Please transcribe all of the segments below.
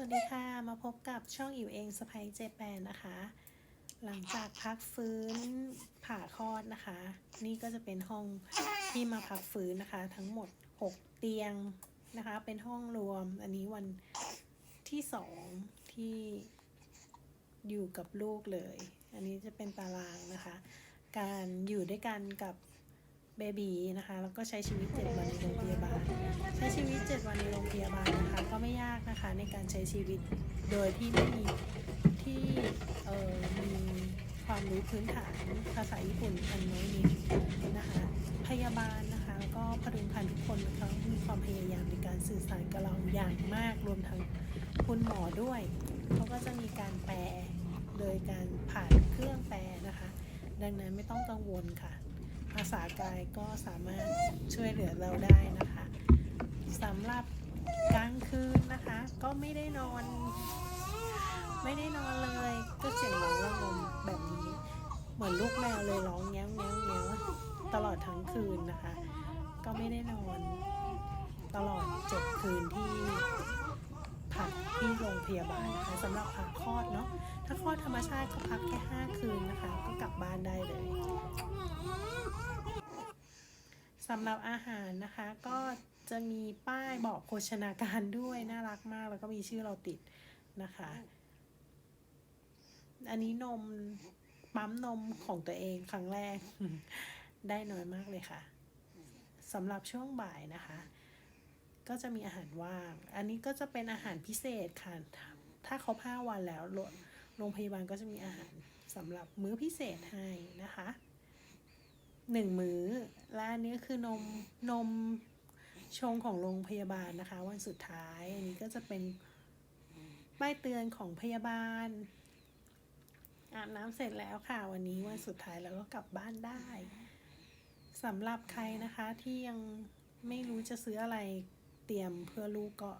วัสดีค่ะ มาพบกับช่องอิ๋วเองสไปเจแปนนะคะ หลังจากพักฟื้นผ่าคลอดนะคะ นี่ก็จะเป็นห้องที่มาพักฟื้นนะคะ ทั้งหมด 6 เตียงนะคะ เป็นห้องรวม อันนี้วันที่สองที่อยู่กับลูกเลย อันนี้จะเป็นตารางนะคะ การอยู่ด้วยกันกับเบบีนะคะ แล้วก็ใช้ชีวิต7วันในโรงพยาบาล ช้ชีวิต 7 วันในโรงพยาบาลนะคะ ก็ไม่ยากนะคะในการใช้ชีวิตโดยที่ไม่มีที่เอ่อมีความรู้พื้นฐานภาษาญี่ปุ่นอันน้อยนิดนะคะ พยาบาลนะคะแล้วก็พดุงพันทุกคนนะคะมีความพยายามในการสื่อสารกับเราอย่างมากรวมทั้งคุณหมอด้วยเขาก็จะมีการแปลโดยการผ่านเครื่องแปลนะคะ ดังนั้นไม่ต้องกังวลค่ะ ภาษากายก็สามารถช่วยเหลือเราได้นะคะ สำหรับกลางคืนนะคะ ก็ไม่ได้นอน ไม่ได้นอนเลย ก็เสียงร้องระงมแบบนี้ เหมือนลูกแมวเลยร้องแง้วแง้วแง้วตลอดทั้งคืนนะคะ ก็ไม่ได้นอน ตลอดเจ็ดคืนที่พักที่โรงพยาบาลนะคะสำหรับผ่าคลอดเนาะถ้าคลอดธรรมชาติก็พักแค่ห้าคืนนะคะ ก็กลับบ้านได้เลยสำหรับอาหารนะคะก็ จะมีป้ายบอกโภชนาการด้วย น่ารักมาก แล้วก็มีชื่อเราติดนะคะ อันนี้นมปั๊มนมของตัวเองครั้งแรก ได้น้อยมากเลยค่ะสำหรับช่วงบ่ายนะคะ ก็จะมีอาหารว่าง อันนี้ก็จะเป็นอาหารพิเศษค่ะ ถ้าเขาห้าวันแล้วโรงโรงพยาบาลก็จะมีอาหารสำหรับมื้อพิเศษให้นะคะหนึ่งมื้อและอันนี้คือนมนม ชงของโรงพยาบาลนะคะ วันสุดท้าย อันนี้ก็จะเป็นป้ายเตือนของพยาบาลอาบน้ำเสร็จแล้วค่ะ วันนี้วันสุดท้ายแล้วก็กลับบ้านได้สำหรับใครนะคะที่ยังไม่รู้จะซื้ออะไรเตรียมเพื่อลูกก็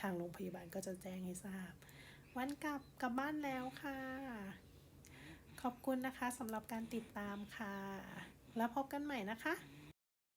ทางโรงพยาบาลก็จะแจ้งให้ทราบ วันกลับกลับบ้านแล้วค่ะ ขอบคุณนะคะสำหรับการติดตามค่ะ แล้วพบกันใหม่นะคะ